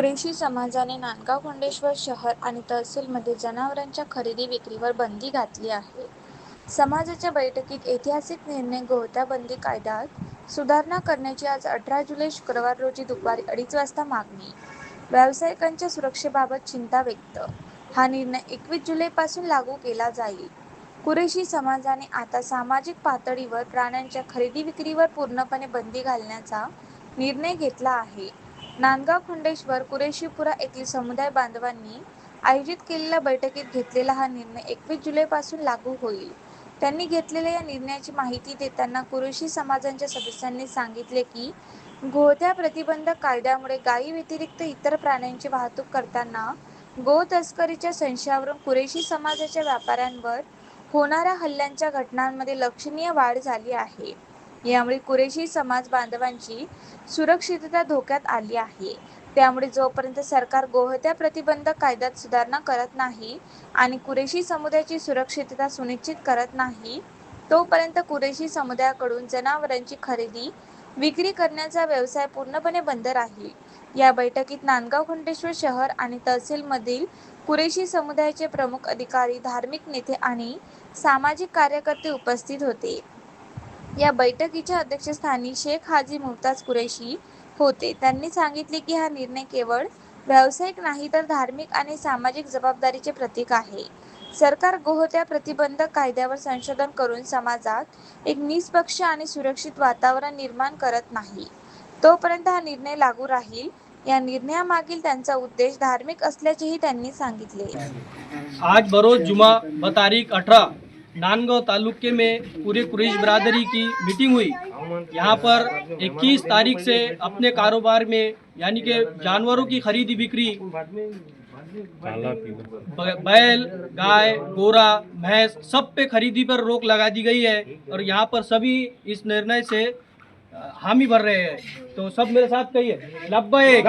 कुरेशी समाजाने नांदगाव खंडेश्वर शहर आणि तहसीलमध्ये जनावरांच्या खरेदी विक्रीवर बंदी घातली आहे. समाजाच्या बैठकीत ऐतिहासिक निर्णय गोहत्याबंदी कायद्यात सुधारणा करण्याची आज अठरा जुलै शुक्रवार रोजी दुपारी अडीच वाजता मागणी. व्यावसायिकांच्या सुरक्षेबाबत चिंता व्यक्त. हा निर्णय एकवीस जुलैपासून लागू केला जाईल. कुरेशी समाजाने आता सामाजिक पातळीवर प्राण्यांच्या खरेदी विक्रीवर पूर्णपणे बंदी घालण्याचा निर्णय घेतला आहे. नांदगाव खंडेश्वर कुरेशीपुरा येथील समुदाय बांधवांनी आयोजित केलेल्या बैठकीत घेतलेला हा निर्णय एकवीस जुलैपासून लागू होईल. त्यांनी घेतलेल्या या निर्णयाची माहिती देताना कुरेशी समाजांच्या सदस्यांनी सांगितले की गोत्या प्रतिबंधक कायद्यामुळे गायी व्यतिरिक्त इतर प्राण्यांची वाहतूक करताना गो तस्करीच्या संशयावरून कुरेशी समाजाच्या व्यापाऱ्यांवर होणाऱ्या हल्ल्यांच्या घटनांमध्ये लक्षणीय वाढ झाली आहे. यामुळे कुरेशी समाज बांधवांची सुरक्षितता धोक्यात आली आहे. त्यामुळे जोपर्यंत सरकार गोहत्या प्रतिबंधक कायद्यात सुधारणा करत नाही आणि कुरेशी समुदायाची सुरक्षितता सुनिश्चित करत नाही तोपर्यंत कुरेशी समुदायाकडून जनावरांची खरेदी विक्री करण्याचा व्यवसाय पूर्णपणे बंद राहील. या बैठकीत नांदगाव खंडेश्वर शहर आणि तहसीलमधील कुरेशी समुदायाचे प्रमुख अधिकारी धार्मिक नेते आणि सामाजिक कार्यकर्ते उपस्थित होते. या बैठकीच्या अध्यक्षस्थानी शेख हाजी मुमताज कुरेशी होते. त्यांनी सांगितले की हा निर्णय केवळ व्यावसायिक नाही तर धार्मिक आणि सामाजिक जबाबदारीचे प्रतीक आहे. सरकार गोहत्या प्रतिबंधक कायद्यावर संशोधन करून समाजात एक निष्पक्ष आणि सुरक्षित वातावरण निर्माण करत नाही. तोपर्यंत हा निर्णय लागू राहील. या निर्णयामागील त्यांचा उद्देश धार्मिक असल्याचेही त्यांनी सांगितले. आज बरोज जुमा तारीख अठरा नानगांव तालुके में पूरे कुरेश बरादरी की मीटिंग हुई। यहाँ पर 21 तारीख से अपने कारोबार में, यानी कि जानवरों की खरीदी बिक्री, बैल, गाय गोरा भैंस, सब पे खरीदी पर रोक लगा दी गई है और यहाँ पर सभी इस निर्णय से हामी भर रहे हैं। तो सब मेरे साथ कहिए लब्बैक